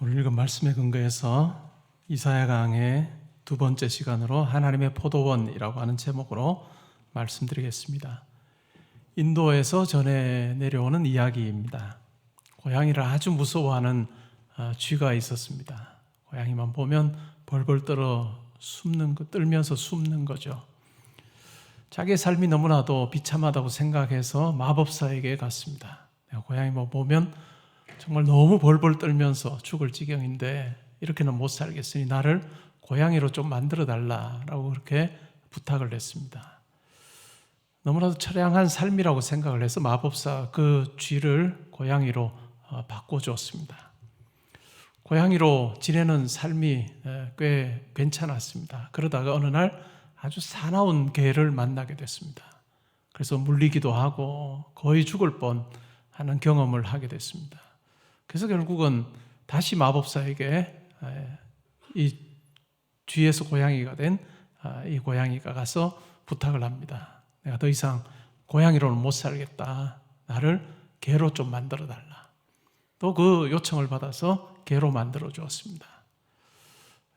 오늘 읽은 말씀에 근거해서 이사야 강의 두 번째 시간으로 하나님의 포도원이라고 하는 제목으로 말씀드리겠습니다. 인도에서 전해 내려오는 이야기입니다. 고양이를 아주 무서워하는 아, 쥐가 있었습니다. 고양이만 보면 벌벌 떨어 숨는 거, 떨면서 숨는 거죠. 자기의 삶이 너무나도 비참하다고 생각해서 마법사에게 갔습니다. 내가 고양이 만 보면 정말 너무 벌벌 떨면서 죽을 지경인데 이렇게는 못 살겠으니 나를 고양이로 좀 만들어 달라라고 그렇게 부탁을 했습니다. 너무나도 처량한 삶이라고 생각을 해서 마법사 그 쥐를 고양이로 어, 바꿔주었습니다. 고양이로 지내는 삶이 꽤 괜찮았습니다. 그러다가 어느 날 아주 사나운 개를 만나게 됐습니다. 그래서 물리기도 하고 거의 죽을 뻔 하는 경험을 하게 됐습니다. 그래서 결국은 다시 마법사에게 이 쥐에서 고양이가 된 이 고양이가 가서 부탁을 합니다. 내가 더 이상 고양이로는 못 살겠다. 나를 개로 좀 만들어 달라. 또 그 요청을 받아서 개로 만들어 주었습니다.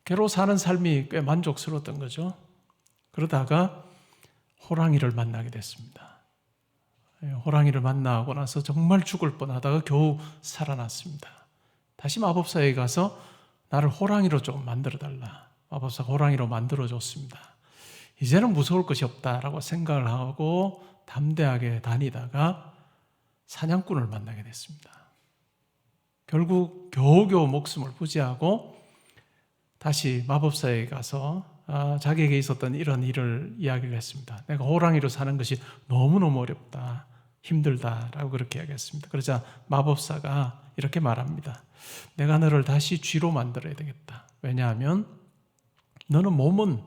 개로 사는 삶이 꽤 만족스러웠던 거죠. 그러다가 호랑이를 만나게 됐습니다. 호랑이를 만나고 나서 정말 죽을 뻔하다가 겨우 살아났습니다. 다시 마법사에 가서 나를 호랑이로 좀 만들어 달라. 마법사가 호랑이로 만들어 줬습니다. 이제는 무서울 것이 없다라고 생각을 하고 담대하게 다니다가 사냥꾼을 만나게 됐습니다. 결국 겨우겨우 목숨을 부지하고 다시 마법사에 가서 아, 자기에게 있었던 이런 일을 이야기를 했습니다. 내가 호랑이로 사는 것이 너무너무 어렵다. 힘들다라고 그렇게 이야기했습니다. 그러자 마법사가 이렇게 말합니다. 내가 너를 다시 쥐로 만들어야 되겠다. 왜냐하면 너는 몸은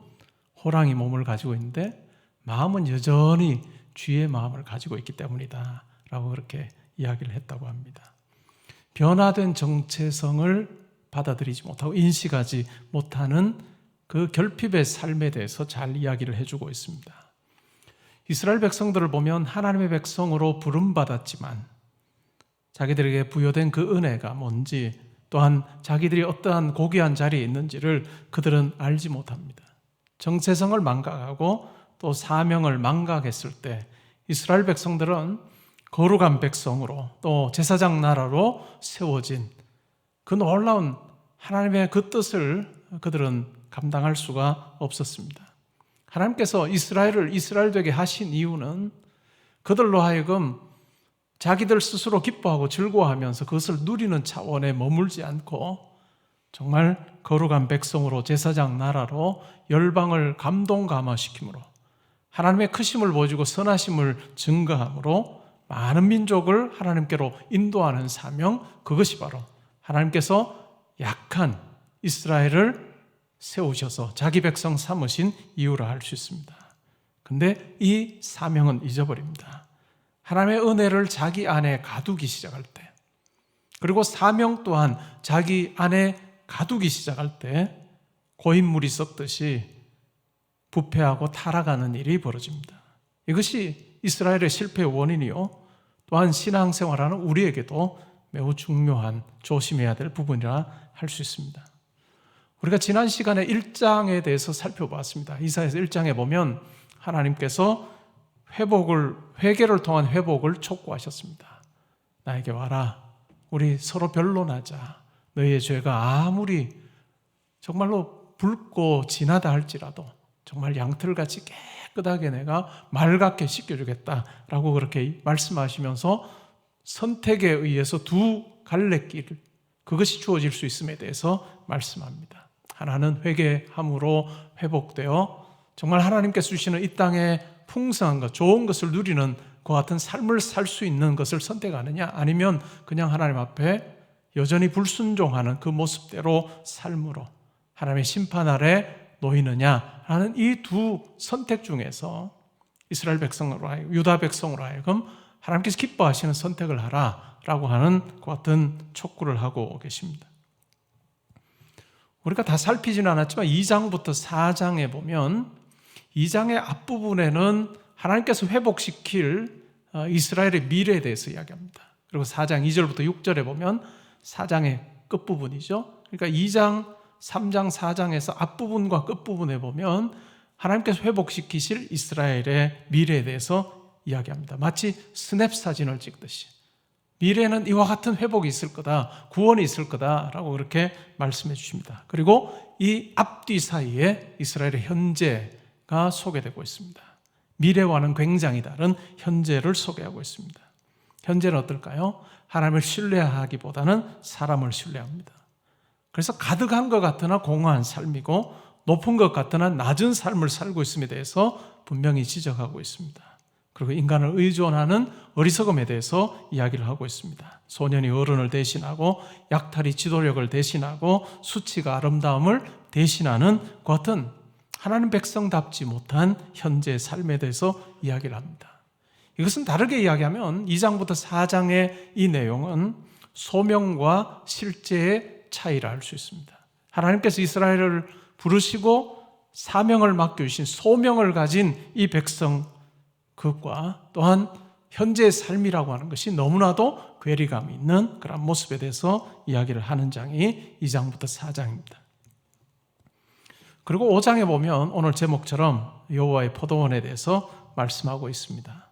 호랑이 몸을 가지고 있는데 마음은 여전히 쥐의 마음을 가지고 있기 때문이다. 라고 그렇게 이야기를 했다고 합니다. 변화된 정체성을 받아들이지 못하고 인식하지 못하는 그 결핍의 삶에 대해서 잘 이야기를 해주고 있습니다. 이스라엘 백성들을 보면 하나님의 백성으로 부름받았지만 자기들에게 부여된 그 은혜가 뭔지 또한 자기들이 어떠한 고귀한 자리에 있는지를 그들은 알지 못합니다. 정체성을 망각하고 또 사명을 망각했을 때 이스라엘 백성들은 거룩한 백성으로 또 제사장 나라로 세워진 그 놀라운 하나님의 그 뜻을 그들은 감당할 수가 없었습니다. 하나님께서 이스라엘을 이스라엘 되게 하신 이유는 그들로 하여금 자기들 스스로 기뻐하고 즐거워하면서 그것을 누리는 차원에 머물지 않고 정말 거룩한 백성으로 제사장 나라로 열방을 감동 감화시키므로 하나님의 크심을 보여주고 선하심을 증거함으로 많은 민족을 하나님께로 인도하는 사명 그것이 바로 하나님께서 약한 이스라엘을 세우셔서 자기 백성 삼으신 이유라 할 수 있습니다. 근데 이 사명은 잊어버립니다. 하나님의 은혜를 자기 안에 가두기 시작할 때, 그리고 사명 또한 자기 안에 가두기 시작할 때 고인물이 썩듯이 부패하고 타락하는 일이 벌어집니다. 이것이 이스라엘의 실패의 원인이요. 또한 신앙생활하는 우리에게도 매우 중요한 조심해야 될 부분이라 할 수 있습니다. 우리가 지난 시간에 1장에 대해서 살펴봤습니다. 이사에서 1장에 보면 하나님께서 회복을 회개를 통한 회복을 촉구하셨습니다. 나에게 와라. 우리 서로 변론하자. 너희의 죄가 아무리 정말로 붉고 진하다 할지라도 정말 양털같이 깨끗하게 내가 맑게 씻겨주겠다라고 그렇게 말씀하시면서 선택에 의해서 두 갈래길 그것이 주어질 수 있음에 대해서 말씀합니다. 하나는 회개함으로 회복되어 정말 하나님께서 주시는 이 땅의 풍성한 것, 좋은 것을 누리는 그 같은 삶을 살 수 있는 것을 선택하느냐, 아니면 그냥 하나님 앞에 여전히 불순종하는 그 모습대로 삶으로 하나님의 심판 아래 놓이느냐 하는 이 두 선택 중에서 이스라엘 백성으로 하여금 유다 백성으로 하여금 하나님께서 기뻐하시는 선택을 하라라고 하는 그 같은 촉구를 하고 계십니다. 우리가 다 살피지는 않았지만 2장부터 4장에 보면 2장의 앞부분에는 하나님께서 회복시킬 어, 이스라엘의 미래에 대해서 이야기합니다. 그리고 4장 2절부터 6절에 보면 4장의 끝부분이죠. 그러니까 2장, 3장, 4장에서 앞부분과 끝부분에 보면 하나님께서 회복시키실 이스라엘의 미래에 대해서 이야기합니다. 마치 스냅 사진을 찍듯이. 미래는 이와 같은 회복이 있을 거다, 구원이 있을 거다라고 그렇게 말씀해 주십니다. 그리고 이 앞뒤 사이에 이스라엘의 현재가 소개되고 있습니다. 미래와는 굉장히 다른 현재를 소개하고 있습니다. 현재는 어떨까요? 하나님을 신뢰하기보다는 사람을 신뢰합니다. 그래서 가득한 것 같으나 공허한 삶이고 높은 것 같으나 낮은 삶을 살고 있음에 대해서 분명히 지적하고 있습니다. 그리고 인간을 의존하는 어리석음에 대해서 이야기를 하고 있습니다. 소년이 어른을 대신하고 약탈이 지도력을 대신하고 수치가 아름다움을 대신하는 그 같은 하나님 백성답지 못한 현재의 삶에 대해서 이야기를 합니다. 이것은 다르게 이야기하면 2장부터 4장의 이 내용은 소명과 실제의 차이를 알 수 있습니다. 하나님께서 이스라엘을 부르시고 사명을 맡겨주신 소명을 가진 이 백성 그것과 또한 현재의 삶이라고 하는 것이 너무나도 괴리감이 있는 그런 모습에 대해서 이야기를 하는 장이 2장부터 4장입니다. 그리고 5장에 보면 오늘 제목처럼 여호와의 포도원에 대해서 말씀하고 있습니다.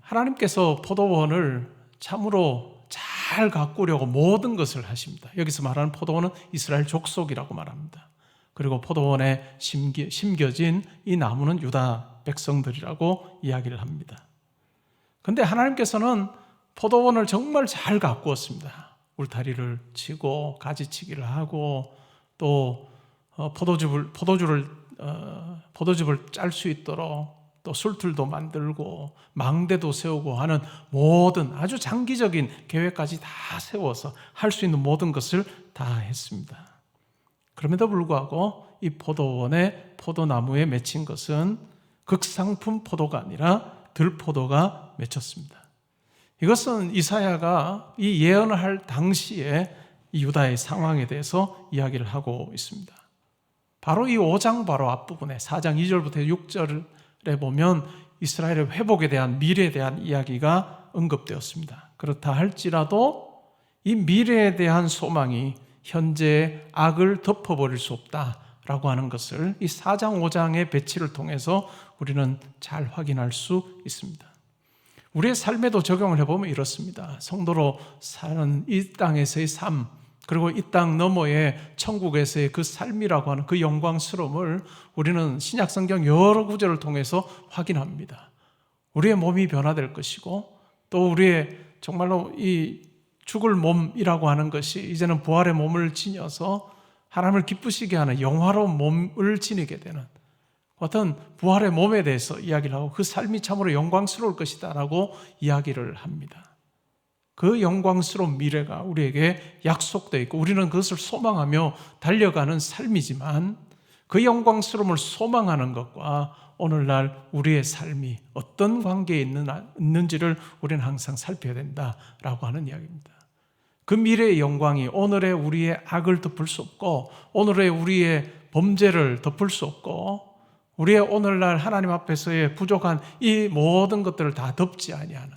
하나님께서 포도원을 참으로 잘 가꾸려고 모든 것을 하십니다. 여기서 말하는 포도원은 이스라엘 족속이라고 말합니다. 그리고 포도원에 심겨, 진이 나무는 유다 백성들이라고 이야기를 합니다. 근데 하나님께서는 포도원을 정말 잘 가꾸었습니다. 울타리를 치고 가지치기를 하고 또 어, 포도즙을 포도주를 어, 포도즙을 짤 수 있도록 또 술틀도 만들고 망대도 세우고 하는 모든 아주 장기적인 계획까지 다 세워서 할 수 있는 모든 것을 다 했습니다. 그럼에도 불구하고 이 포도원에 포도나무에 맺힌 것은 극상품 포도가 아니라 들포도가 맺혔습니다. 이것은 이사야가 이 예언을 할 당시에 유다의 상황에 대해서 이야기를 하고 있습니다. 바로 이 5장 바로 앞부분에 4장 2절부터 6절에 보면 이스라엘의 회복에 대한 미래에 대한 이야기가 언급되었습니다. 그렇다 할지라도 이 미래에 대한 소망이 현재의 악을 덮어버릴 수 없다 라고 하는 것을 이 4장 5장의 배치를 통해서 우리는 잘 확인할 수 있습니다. 우리의 삶에도 적용을 해보면 이렇습니다. 성도로 사는 이 땅에서의 삶, 그리고 이 땅 너머의 천국에서의 그 삶이라고 하는 그 영광스러움을 우리는 신약성경 여러 구절을 통해서 확인합니다. 우리의 몸이 변화될 것이고 또 우리의 정말로 이 죽을 몸이라고 하는 것이 이제는 부활의 몸을 지녀서 하나님을 기쁘시게 하는 영화로운 몸을 지니게 되는 어떤 부활의 몸에 대해서 이야기를 하고 그 삶이 참으로 영광스러울 것이다 라고 이야기를 합니다. 그 영광스러운 미래가 우리에게 약속되어 있고 우리는 그것을 소망하며 달려가는 삶이지만 그 영광스러움을 소망하는 것과 오늘날 우리의 삶이 어떤 관계에 있는지를 우리는 항상 살펴야 된다라고 하는 이야기입니다. 그 미래의 영광이 오늘의 우리의 악을 덮을 수 없고 오늘의 우리의 범죄를 덮을 수 없고 우리의 오늘날 하나님 앞에서의 부족한 이 모든 것들을 다 덮지 아니하는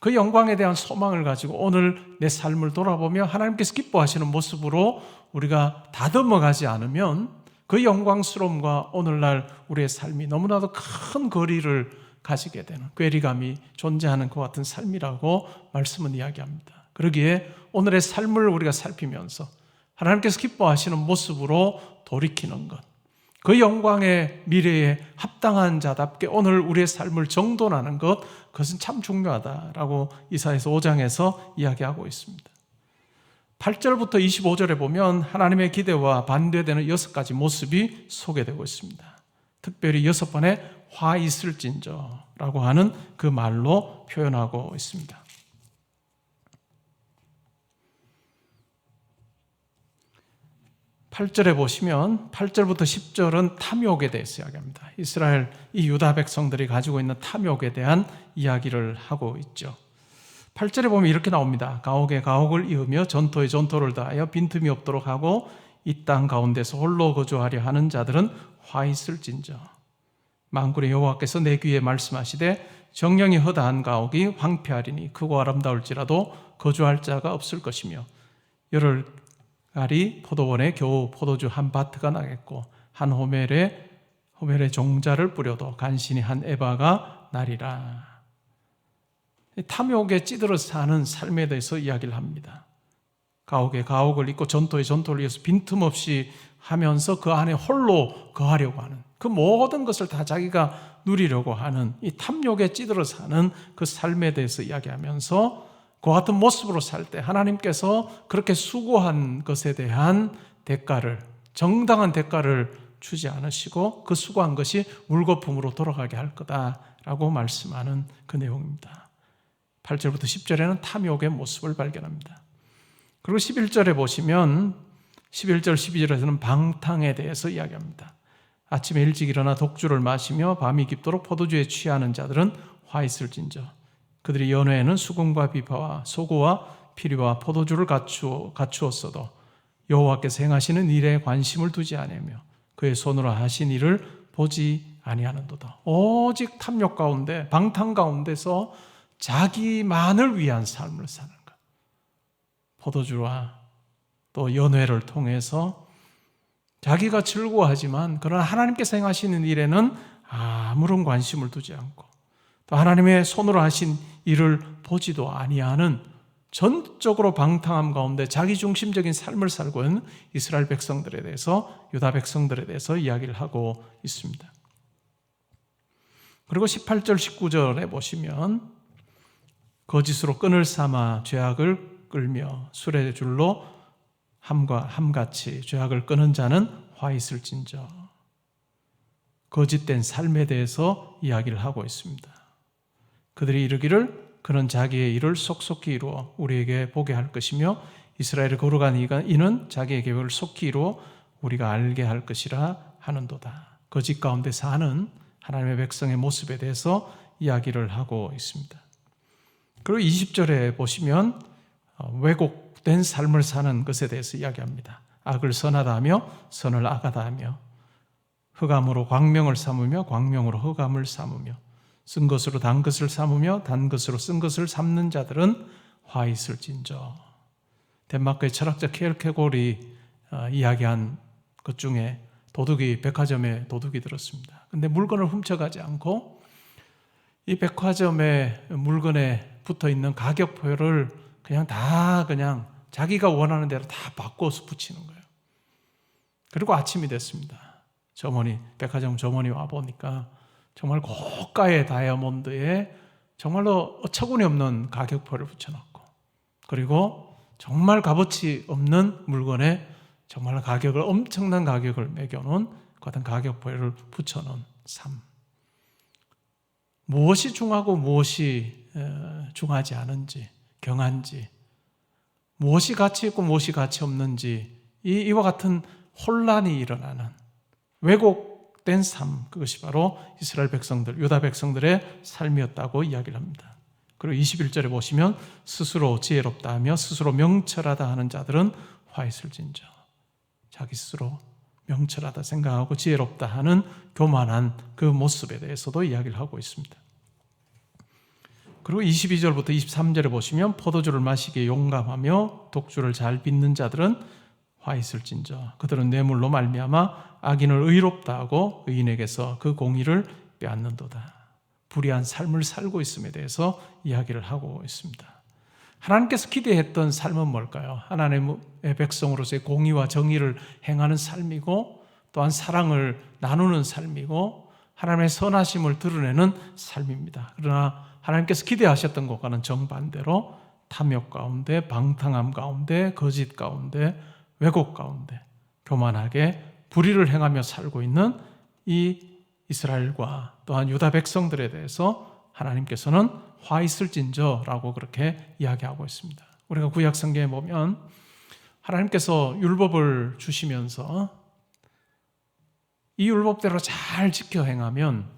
그 영광에 대한 소망을 가지고 오늘 내 삶을 돌아보며 하나님께서 기뻐하시는 모습으로 우리가 다듬어 가지 않으면 그 영광스러움과 오늘날 우리의 삶이 너무나도 큰 거리를 가지게 되는 괴리감이 존재하는 것 같은 삶이라고 말씀은 이야기합니다. 그러기에 오늘의 삶을 우리가 살피면서 하나님께서 기뻐하시는 모습으로 돌이키는 것. 그 영광의 미래에 합당한 자답게 오늘 우리의 삶을 정돈하는 것, 그것은 참 중요하다라고 이사에서 5장에서 이야기하고 있습니다. 8절부터 25절에 보면 하나님의 기대와 반대되는 여섯 가지 모습이 소개되고 있습니다. 특별히 여섯 번의 화 있을진저라고 하는 그 말로 표현하고 있습니다. 8절에 보시면 8절부터 10절은 탐욕에 대해서 이야기합니다. 이스라엘 이 유다 백성들이 가지고 있는 탐욕에 대한 이야기를 하고 있죠. 8절에 보면 이렇게 나옵니다. 가옥에 가옥을 이으며 전토에 전토를 다하여 빈틈이 없도록 하고 이 땅 가운데서 홀로 거주하려 하는 자들은 화 있을진저. 만군의 여호와께서 내 귀에 말씀하시되 정령이 허다한 가옥이 황폐하리니 크고 아름다울지라도 거주할 자가 없을 것이며 열흘 가리 포도원에 겨우 포도주 한 바트가 나겠고 한 호멜에 호멜에 종자를 뿌려도 간신히 한 에바가 나리라. 이 탐욕에 찌들어 사는 삶에 대해서 이야기를 합니다. 가옥에 가옥을 잇고 전토에 전토를 위해서 빈틈없이 하면서 그 안에 홀로 거하려고 하는 그 모든 것을 다 자기가 누리려고 하는 이 탐욕에 찌들어 사는 그 삶에 대해서 이야기하면서 그 같은 모습으로 살 때 하나님께서 그렇게 수고한 것에 대한 대가를 정당한 대가를 주지 않으시고 그 수고한 것이 물거품으로 돌아가게 할 거다라고 말씀하는 그 내용입니다. 8절부터 10절에는 탐욕의 모습을 발견합니다. 그리고 11절에 보시면 11절 12절에서는 방탕에 대해서 이야기합니다. 아침에 일찍 일어나 독주를 마시며 밤이 깊도록 포도주에 취하는 자들은 화 있을진저 그들이 연회에는 수금과 비파와 소고와 피리와 포도주를 갖추어, 갖추었어도 여호와께서 행하시는 일에 관심을 두지 않으며 그의 손으로 하신 일을 보지 아니하는도다. 오직 탐욕 가운데 방탕 가운데서 자기만을 위한 삶을 사는 것. 포도주와 또 연회를 통해서 자기가 즐거워하지만 그러나 하나님께서 행하시는 일에는 아무런 관심을 두지 않고 또 하나님의 손으로 하신 일을 보지도 아니하는 전적으로 방탕함 가운데 자기 중심적인 삶을 살고 있는 이스라엘 백성들에 대해서 유다 백성들에 대해서 이야기를 하고 있습니다. 그리고 18절 19절에 보시면 거짓으로 끈을 삼아 죄악을 끌며 술의 줄로 함과 함같이 죄악을 끄는 자는 화 있을진저 거짓된 삶에 대해서 이야기를 하고 있습니다. 그들이 이르기를 그는 자기의 일을 속속히 이루어 우리에게 보게 할 것이며 이스라엘을 거룩한 이는 자기의 계획을 속히 이루어 우리가 알게 할 것이라 하는도다. 거짓 가운데 사는 하나님의 백성의 모습에 대해서 이야기를 하고 있습니다. 그리고 20절에 보시면 어, 왜곡된 삶을 사는 것에 대해서 이야기합니다. 악을 선하다 하며 선을 악하다 하며 흑암으로 광명을 삼으며 광명으로 흑암을 삼으며 쓴 것으로 단 것을 삼으며 단 것으로 쓴 것을 삼는 자들은 화 있을진저. 덴마크의 철학자 케르케골이 어, 이야기한 것 중에 도둑이 백화점에 도둑이 들었습니다. 근데 물건을 훔쳐가지 않고 이 백화점의 물건에 붙어 있는 가격표를 그냥 다 그냥 자기가 원하는 대로 다 바꿔서 붙이는 거예요. 그리고 아침이 됐습니다. 점원이 백화점 점원이 와 보니까 정말 고가의 다이아몬드에 정말로 어처구니 없는 가격표를 붙여놨고 그리고 정말 값어치 없는 물건에 정말 가격을 엄청난 가격을 매겨놓은 그 같은 가격표를 붙여놓은 삶. 무엇이 중하고 무엇이 중하지 않은지, 경한지, 무엇이 가치 있고 무엇이 가치 없는지 이, 이와 같은 혼란이 일어나는 왜곡 된 삶, 그것이 바로 이스라엘 백성들, 유다 백성들의 삶이었다고 이야기를 합니다. 그리고 21절에 보시면 스스로 지혜롭다 하며 스스로 명철하다 하는 자들은 화 있을진저. 자기 스스로 명철하다 생각하고 지혜롭다 하는 교만한 그 모습에 대해서도 이야기를 하고 있습니다. 그리고 22절부터 23절에 보시면 포도주를 마시기에 용감하며 독주를 잘 빚는 자들은 화 있을진저 그들은 뇌물로 말미암아 악인을 의롭다 하고 의인에게서 그 공의를 빼앗는도다. 불의한 삶을 살고 있음에 대해서 이야기를 하고 있습니다. 하나님께서 기대했던 삶은 뭘까요? 하나님의 백성으로서의 공의와 정의를 행하는 삶이고 또한 사랑을 나누는 삶이고 하나님의 선하심을 드러내는 삶입니다. 그러나 하나님께서 기대하셨던 것과는 정반대로 탐욕 가운데, 방탕함 가운데, 거짓 가운데, 왜곡 가운데 교만하게 불의를 행하며 살고 있는 이 이스라엘과 또한 유다 백성들에 대해서 하나님께서는 화 있을진저라고 그렇게 이야기하고 있습니다. 우리가 구약 성경에 보면 하나님께서 율법을 주시면서 이 율법대로 잘 지켜 행하면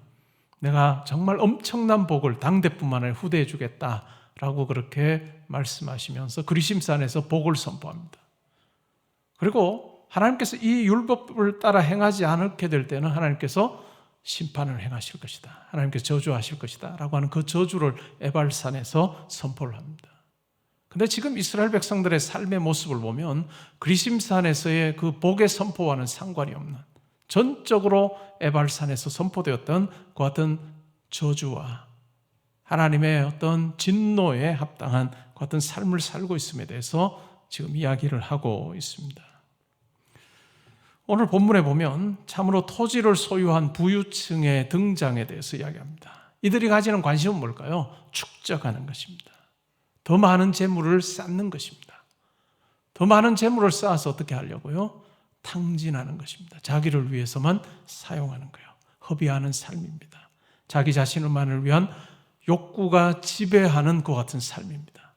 내가 정말 엄청난 복을 당대뿐만 아니라 후대에 주겠다라고 그렇게 말씀하시면서 그리심산에서 복을 선포합니다. 그리고 하나님께서 이 율법을 따라 행하지 않게 될 때는 하나님께서 심판을 행하실 것이다. 하나님께서 저주하실 것이다. 라고 하는 그 저주를 에발산에서 선포를 합니다. 근데 지금 이스라엘 백성들의 삶의 모습을 보면 그리심산에서의 그 복의 선포와는 상관이 없는 전적으로 에발산에서 선포되었던 그 같은 저주와 하나님의 어떤 진노에 합당한 그 같은 삶을 살고 있음에 대해서 지금 이야기를 하고 있습니다. 오늘 본문에 보면 참으로 토지를 소유한 부유층의 등장에 대해서 이야기합니다. 이들이 가지는 관심은 뭘까요? 축적하는 것입니다. 더 많은 재물을 쌓는 것입니다. 더 많은 재물을 쌓아서 어떻게 하려고요? 탕진하는 것입니다. 자기를 위해서만 사용하는 거예요. 허비하는 삶입니다. 자기 자신을만을 위한 욕구가 지배하는 것 같은 삶입니다.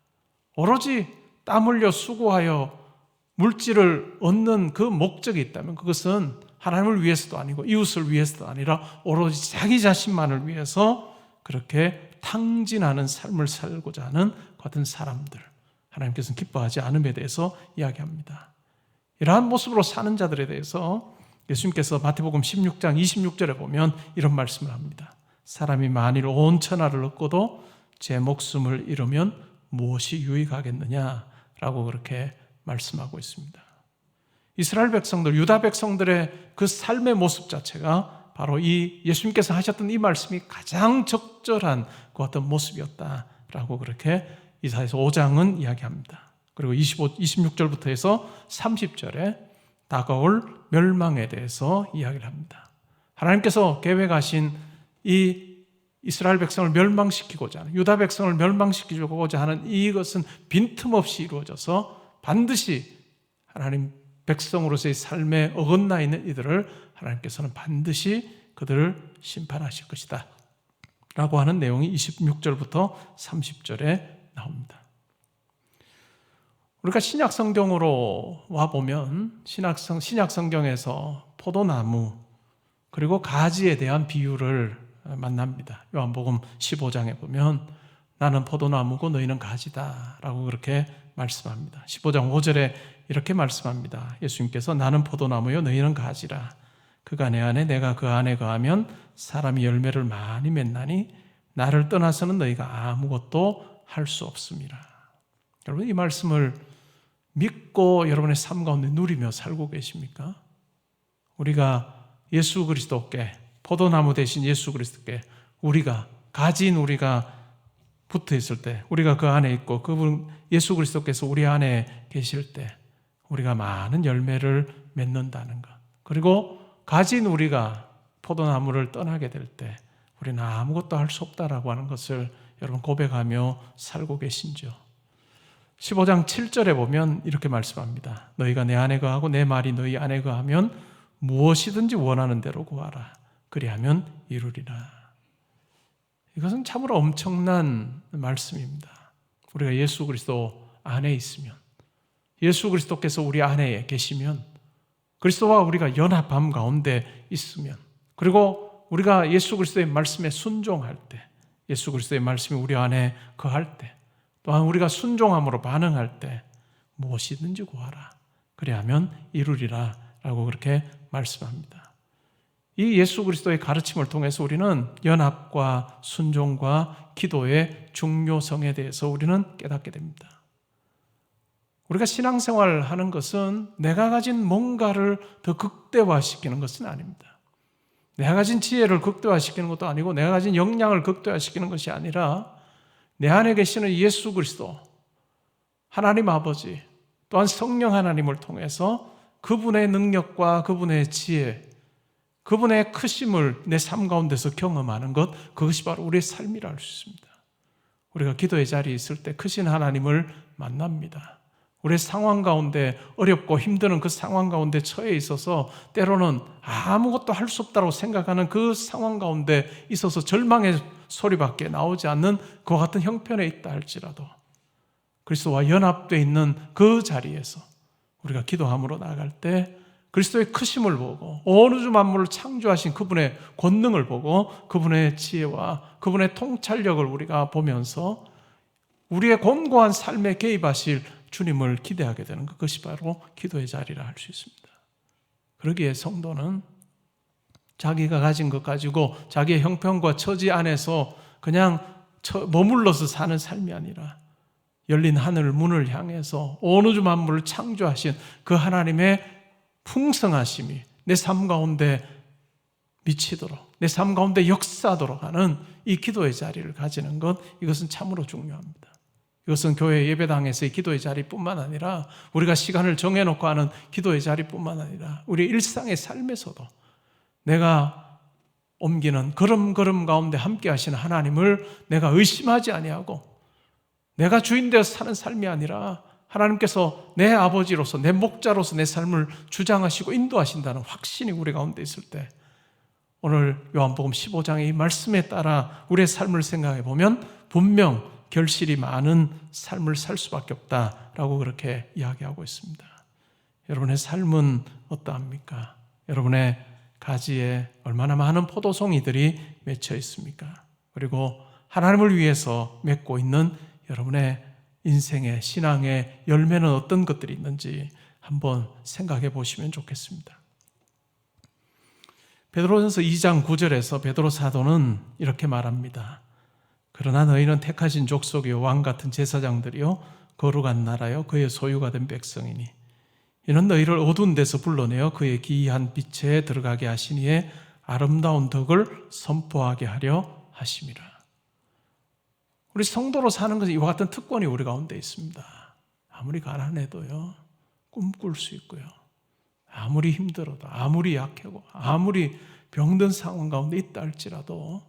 오로지 땀 흘려 수고하여 물질을 얻는 그 목적이 있다면 그것은 하나님을 위해서도 아니고 이웃을 위해서도 아니라 오로지 자기 자신만을 위해서 그렇게 탕진하는 삶을 살고자 하는 같은 사람들 하나님께서는 기뻐하지 않음에 대해서 이야기합니다. 이러한 모습으로 사는 자들에 대해서 예수님께서 마태복음 16장 26절에 보면 이런 말씀을 합니다. 사람이 만일 온 천하를 얻고도 제 목숨을 잃으면 무엇이 유익하겠느냐라고 그렇게 말씀하고 있습니다. 이스라엘 백성들, 유다 백성들의 그 삶의 모습 자체가 바로 이 예수님께서 하셨던 이 말씀이 가장 적절한 그 어떤 모습이었다라고 그렇게 이사에서 5장은 이야기합니다. 그리고 25, 26절부터 해서 30절에 다가올 멸망에 대해서 이야기를 합니다. 하나님께서 계획하신 이 이스라엘 백성을 멸망시키고자 하는 유다 백성을 멸망시키고자 하는 이것은 빈틈없이 이루어져서 반드시 하나님 백성으로서의 삶에 어긋나 있는 이들을 하나님께서는 반드시 그들을 심판하실 것이다. 라고 하는 내용이 26절부터 30절에 나옵니다. 우리가 신약 성경으로 와 보면 신약 성 신약 성경에서 포도나무 그리고 가지에 대한 비유를 만납니다. 요한복음 15장에 보면 나는 포도나무고 너희는 가지다라고 그렇게 말씀합니다. 15장 5절에 이렇게 말씀합니다. 예수님께서 나는 포도나무요 너희는 가지라. 그가 내 안에 내가 그 안에 거하면 사람이 열매를 많이 맺나니 나를 떠나서는 너희가 아무것도 할 수 없습니다. 여러분 이 말씀을 믿고 여러분의 삶 가운데 누리며 살고 계십니까? 우리가 예수 그리스도께 포도나무 대신 예수 그리스도께 우리가 가진 우리가 붙어 있을 때 우리가 그 안에 있고 그분 예수 그리스도께서 우리 안에 계실 때 우리가 많은 열매를 맺는다는 것. 그리고 가진 우리가 포도나무를 떠나게 될 때 우리는 아무것도 할 수 없다라고 하는 것을 여러분 고백하며 살고 계신지요. 15장 7절에 보면 이렇게 말씀합니다. 너희가 내 안에 거하고 내 말이 너희 안에 거하면 무엇이든지 원하는 대로 구하라. 그리하면 이루리라. 이것은 참으로 엄청난 말씀입니다. 우리가 예수 그리스도 안에 있으면 예수 그리스도께서 우리 안에 계시면 그리스도와 우리가 연합함 가운데 있으면 그리고 우리가 예수 그리스도의 말씀에 순종할 때 예수 그리스도의 말씀이 우리 안에 거할 때 또한 우리가 순종함으로 반응할 때 무엇이든지 구하라. 그리하면 이루리라 라고 그렇게 말씀합니다. 이 예수 그리스도의 가르침을 통해서 우리는 연합과 순종과 기도의 중요성에 대해서 우리는 깨닫게 됩니다. 우리가 신앙생활 하는 것은 내가 가진 뭔가를 더 극대화시키는 것은 아닙니다. 내가 가진 지혜를 극대화시키는 것도 아니고 내가 가진 역량을 극대화시키는 것이 아니라 내 안에 계시는 예수 그리스도, 하나님 아버지, 또한 성령 하나님을 통해서 그분의 능력과 그분의 지혜, 그분의 크심을 내 삶 가운데서 경험하는 것, 그것이 바로 우리의 삶이라 할 수 있습니다. 우리가 기도의 자리에 있을 때 크신 하나님을 만납니다. 우리의 상황 가운데 어렵고 힘드는 그 상황 가운데 처해 있어서 때로는 아무것도 할 수 없다고 생각하는 그 상황 가운데 있어서 절망의 소리밖에 나오지 않는 그와 같은 형편에 있다 할지라도 그리스도와 연합되어 있는 그 자리에서 우리가 기도함으로 나아갈 때 그리스도의 크심을 보고 온 우주 만물을 창조하신 그분의 권능을 보고 그분의 지혜와 그분의 통찰력을 우리가 보면서 우리의 곤고한 삶에 개입하실 주님을 기대하게 되는 그것이 바로 기도의 자리라 할 수 있습니다. 그러기에 성도는 자기가 가진 것 가지고 자기의 형편과 처지 안에서 그냥 처- 머물러서 사는 삶이 아니라 열린 하늘 문을 향해서 온 우주 만물을 창조하신 그 하나님의 풍성하심이 내 삶 가운데 미치도록 내 삶 가운데 역사하도록 하는 이 기도의 자리를 가지는 것 이것은 참으로 중요합니다. 이것은 교회 예배당에서의 기도의 자리뿐만 아니라 우리가 시간을 정해놓고 하는 기도의 자리뿐만 아니라 우리 일상의 삶에서도 내가 옮기는 걸음걸음 가운데 함께 하시는 하나님을 내가 의심하지 아니하고 내가 주인 되어 사는 삶이 아니라 하나님께서 내 아버지로서 내 목자로서 내 삶을 주장하시고 인도하신다는 확신이 우리 가운데 있을 때 오늘 요한복음 15장의 이 말씀에 따라 우리의 삶을 생각해 보면 분명 결실이 많은 삶을 살 수밖에 없다라고 그렇게 이야기하고 있습니다. 여러분의 삶은 어떠합니까? 여러분의 가지에 얼마나 많은 포도송이들이 맺혀 있습니까? 그리고 하나님을 위해서 맺고 있는 여러분의 인생의 신앙의 열매는 어떤 것들이 있는지 한번 생각해 보시면 좋겠습니다. 베드로전서 2장 9절에서 베드로 사도는 이렇게 말합니다. 그러나 너희는 택하신 족속이요 왕 같은 제사장들이요 거룩한 나라요 그의 소유가 된 백성이니 이는 너희를 어두운 데서 불러내어 그의 기이한 빛에 들어가게 하시니에 아름다운 덕을 선포하게 하려 하심이라. 우리 성도로 사는 것은 이와 같은 특권이 우리 가운데 있습니다. 아무리 가난해도요 꿈꿀 수 있고요. 아무리 힘들어도 아무리 약하고 아무리 병든 상황 가운데 있다 할지라도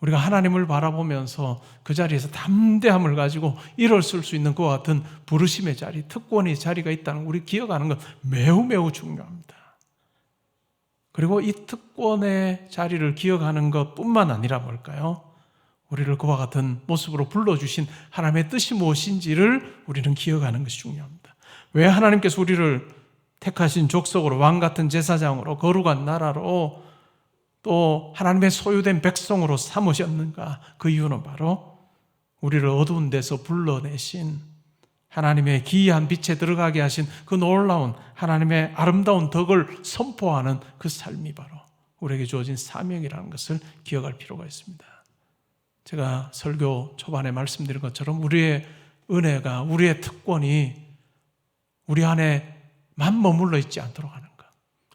우리가 하나님을 바라보면서 그 자리에서 담대함을 가지고 일어설 수 있는 그와 같은 부르심의 자리, 특권의 자리가 있다는 걸 우리 기억하는 것 매우 매우 중요합니다. 그리고 이 특권의 자리를 기억하는 것 뿐만 아니라 뭘까요? 우리를 그와 같은 모습으로 불러주신 하나님의 뜻이 무엇인지를 우리는 기억하는 것이 중요합니다. 왜 하나님께서 우리를 택하신 족속으로 왕 같은 제사장으로 거룩한 나라로 또 하나님의 소유된 백성으로 삼으셨는가? 그 이유는 바로 우리를 어두운 데서 불러내신 하나님의 기이한 빛에 들어가게 하신 그 놀라운 하나님의 아름다운 덕을 선포하는 그 삶이 바로 우리에게 주어진 사명이라는 것을 기억할 필요가 있습니다. 제가 설교 초반에 말씀드린 것처럼 우리의 은혜가 우리의 특권이 우리 안에만 머물러 있지 않도록 하는 것.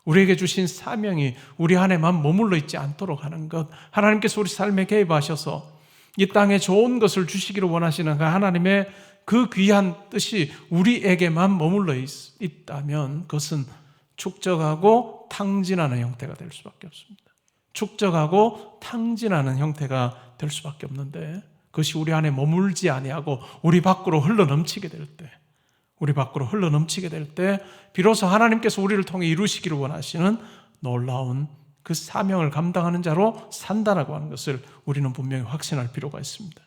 우리에게 주신 사명이 우리 안에만 머물러 있지 않도록 하는 것. 하나님께서 우리 삶에 개입하셔서 이 땅에 좋은 것을 주시기를 원하시는 그 하나님의 그 귀한 뜻이 우리에게만 머물러 있, 있다면 그것은 축적하고 탕진하는 형태가 될 수밖에 없습니다. 축적하고 탕진하는 형태가 될 수밖에 없는데 그것이 우리 안에 머물지 아니하고 우리 밖으로 흘러 넘치게 될 때, 우리 밖으로 흘러 넘치게 될 때, 비로소 하나님께서 우리를 통해 이루시기를 원하시는 놀라운 그 사명을 감당하는 자로 산다라고 하는 것을 우리는 분명히 확신할 필요가 있습니다.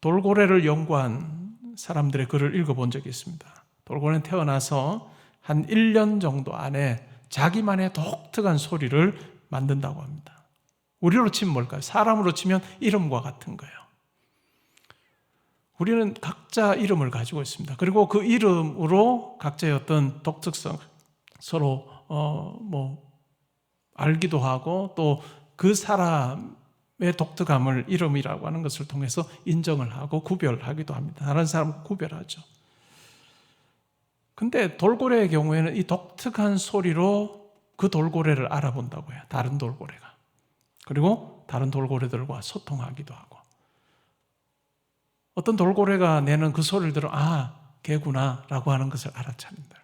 돌고래를 연구한 사람들의 글을 읽어본 적이 있습니다. 돌고래는 태어나서 한 1년 정도 안에 자기만의 독특한 소리를 만든다고 합니다. 우리로 치면 뭘까요? 사람으로 치면 이름과 같은 거예요. 우리는 각자 이름을 가지고 있습니다. 그리고 그 이름으로 각자의 어떤 독특성 서로 어 뭐 알기도 하고 또 그 사람의 독특함을 이름이라고 하는 것을 통해서 인정을 하고 구별하기도 합니다. 다른 사람 구별하죠. 근데 돌고래의 경우에는 이 독특한 소리로 그 돌고래를 알아본다고 해요. 다른 돌고래가. 그리고 다른 돌고래들과 소통하기도 하고. 어떤 돌고래가 내는 그 소리를 들어, 아, 개구나, 라고 하는 것을 알아차린다.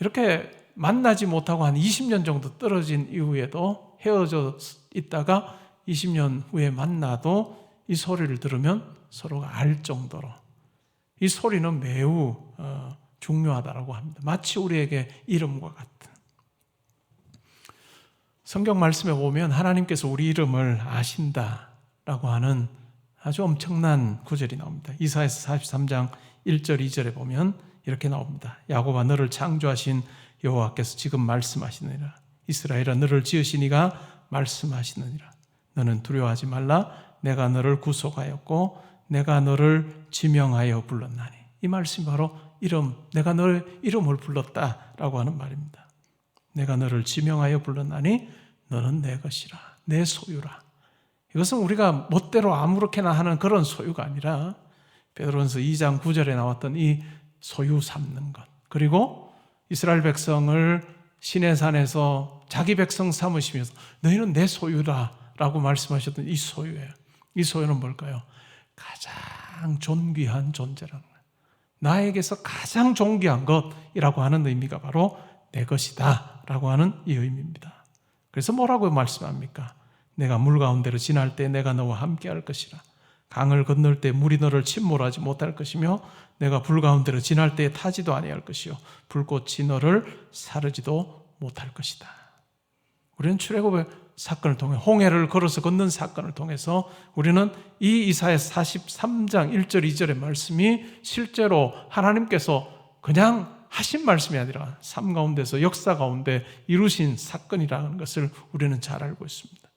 이렇게 만나지 못하고 한 20년 정도 떨어진 이후에도 헤어져 있다가 20년 후에 만나도 이 소리를 들으면 서로가 알 정도로 이 소리는 매우 어, 중요하다고 합니다. 마치 우리에게 이름과 같은. 성경 말씀에 보면 하나님께서 우리 이름을 아신다라고 하는 아주 엄청난 구절이 나옵니다. 이사에서 43장 1절 2절에 보면 이렇게 나옵니다. 야곱아 너를 창조하신 여호와께서 지금 말씀하시느니라. 이스라엘아 너를 지으시니가 말씀하시느니라. 너는 두려워하지 말라. 내가 너를 구속하였고 내가 너를 지명하여 불렀나니. 이 말씀이 바로 이름, 내가 너의 이름을 불렀다 라고 하는 말입니다. 내가 너를 지명하여 불렀나니 너는 내 것이라 내 소유라. 이것은 우리가 멋대로 아무렇게나 하는 그런 소유가 아니라 베드로전서 2장 9절에 나왔던 이 소유 삼는 것. 그리고 이스라엘 백성을 시내산에서 자기 백성 삼으시면서 너희는 내 소유라라고 말씀하셨던 이 소유예요. 이 소유는 뭘까요? 가장 존귀한 존재라는. 나에게서 가장 존귀한 것이라고 하는 의미가 바로 내 것이다 라고 하는 이 의미입니다. 그래서 뭐라고 말씀합니까? 내가 물 가운데로 지날 때 내가 너와 함께 할 것이라. 강을 건널 때 물이 너를 침몰하지 못할 것이며 내가 불 가운데로 지날 때 타지도 아니할 것이요 불꽃이 너를 사르지도 못할 것이다. 우리는 출애굽의 사건을 통해 홍해를 걸어서 걷는 사건을 통해서 우리는 이 이사야 43장 1절 2절의 말씀이 실제로 하나님께서 그냥 하신 말씀이 아니라 삶 가운데서 역사 가운데 이루신 사건이라는 것을 우리는 잘 알고 있습니다.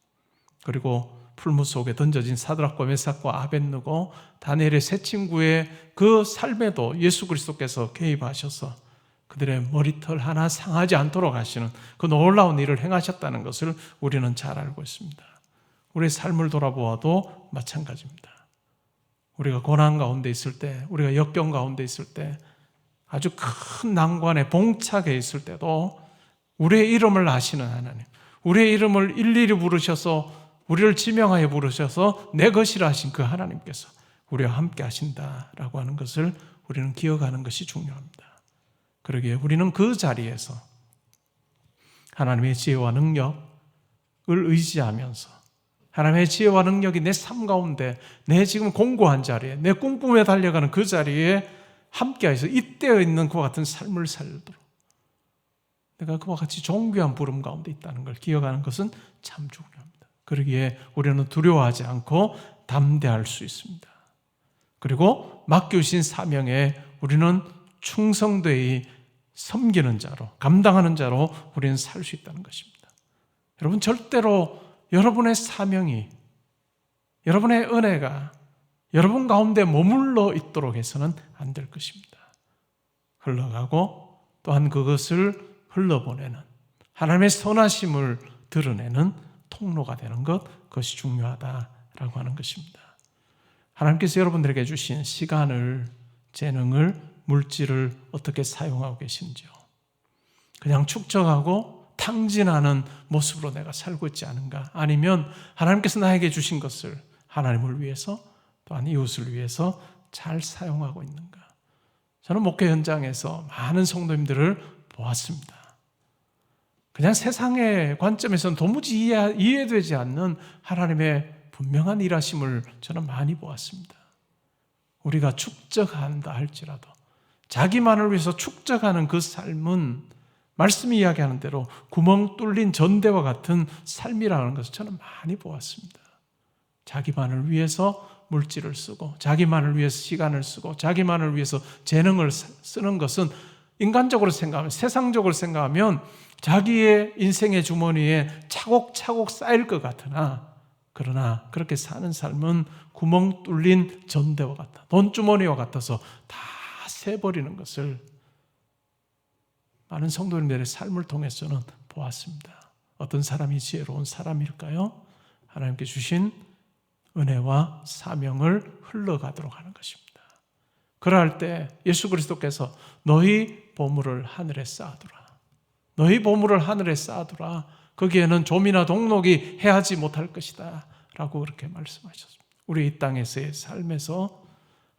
그리고 풀무 속에 던져진 사드락과 메삭과 아벤느고 다니엘의 세 친구의 그 삶에도 예수 그리스도께서 개입하셔서 그들의 머리털 하나 상하지 않도록 하시는 그 놀라운 일을 행하셨다는 것을 우리는 잘 알고 있습니다. 우리의 삶을 돌아보아도 마찬가지입니다. 우리가 고난 가운데 있을 때, 우리가 역경 가운데 있을 때, 아주 큰 난관에 봉착해 있을 때도 우리의 이름을 아시는 하나님, 우리의 이름을 일일이 부르셔서 우리를 지명하여 부르셔서 내 것이라 하신 그 하나님께서 우리와 함께 하신다라고 하는 것을 우리는 기억하는 것이 중요합니다. 그러기에 우리는 그 자리에서 하나님의 지혜와 능력을 의지하면서 하나님의 지혜와 능력이 내 삶 가운데 내 지금 공고한 자리에 내 꿈꿈에 달려가는 그 자리에 함께해서 이때에 있는 그와 같은 삶을 살도록 내가 그와 같이 존귀한 부름 가운데 있다는 걸 기억하는 것은 참 중요합니다. 그러기에 우리는 두려워하지 않고 담대할 수 있습니다. 그리고 맡겨주신 사명에 우리는 충성되이 섬기는 자로, 감당하는 자로 우리는 살 수 있다는 것입니다. 여러분, 절대로 여러분의 사명이, 여러분의 은혜가 여러분 가운데 머물러 있도록 해서는 안 될 것입니다. 흘러가고 또한 그것을 흘러보내는 하나님의 선하심을 드러내는 통로가 되는 것, 그것이 중요하다라고 하는 것입니다. 하나님께서 여러분들에게 주신 시간을, 재능을, 물질을 어떻게 사용하고 계신지요? 그냥 축적하고 탕진하는 모습으로 내가 살고 있지 않은가? 아니면 하나님께서 나에게 주신 것을 하나님을 위해서 또한 이웃을 위해서 잘 사용하고 있는가? 저는 목회 현장에서 많은 성도님들을 보았습니다. 그냥 세상의 관점에서는 도무지 이해, 이해되지 않는 하나님의 분명한 일하심을 저는 많이 보았습니다. 우리가 축적한다 할지라도 자기만을 위해서 축적하는 그 삶은 말씀이 이야기하는 대로 구멍 뚫린 전대와 같은 삶이라는 것을 저는 많이 보았습니다. 자기만을 위해서 물질을 쓰고 자기만을 위해서 시간을 쓰고 자기만을 위해서 재능을 쓰는 것은 인간적으로 생각하면 세상적으로 생각하면 자기의 인생의 주머니에 차곡차곡 쌓일 것 같으나 그러나 그렇게 사는 삶은 구멍 뚫린 전대와 같다. 돈주머니와 같아서 다 새버리는 것을 많은 성도님들의 삶을 통해서는 보았습니다. 어떤 사람이 지혜로운 사람일까요? 하나님께 주신 은혜와 사명을 흘러가도록 하는 것입니다. 그러할 때 예수 그리스도께서 너희 보물을 하늘에 쌓아두라. 너희 보물을 하늘에 쌓아두라. 거기에는 좀이나 동록이 해하지 못할 것이다. 라고 그렇게 말씀하셨습니다. 우리 이 땅에서의 삶에서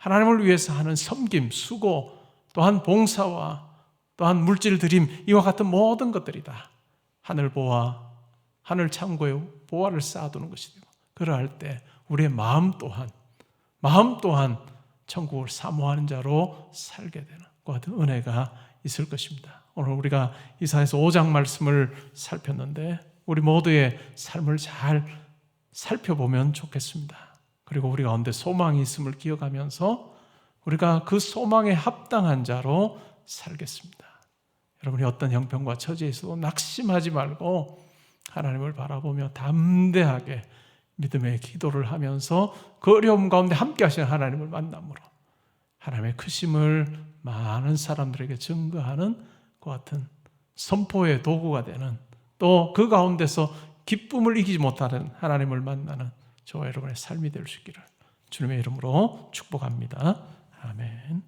하나님을 위해서 하는 섬김, 수고, 또한 봉사와 또한 물질 드림, 이와 같은 모든 것들이다. 하늘 보화, 하늘 창고에 보화를 쌓아두는 것이 되고, 그러할 때 우리의 마음 또한, 마음 또한 천국을 사모하는 자로 살게 되는 그 같은 은혜가 있을 것입니다. 오늘 우리가 이사에서 5장 말씀을 살폈는데 우리 모두의 삶을 잘 살펴보면 좋겠습니다. 그리고 우리 가운데 소망이 있음을 기억하면서 우리가 그 소망에 합당한 자로 살겠습니다. 여러분이 어떤 형편과 처지에서도 낙심하지 말고 하나님을 바라보며 담대하게 믿음의 기도를 하면서 그 어려움 가운데 함께 하시는 하나님을 만남으로 하나님의 크심을 많은 사람들에게 증거하는 것 같은 선포의 도구가 되는 또 그 가운데서 기쁨을 이기지 못하는 하나님을 만나는 저와 여러분의 삶이 될 수 있기를 주님의 이름으로 축복합니다. 아멘.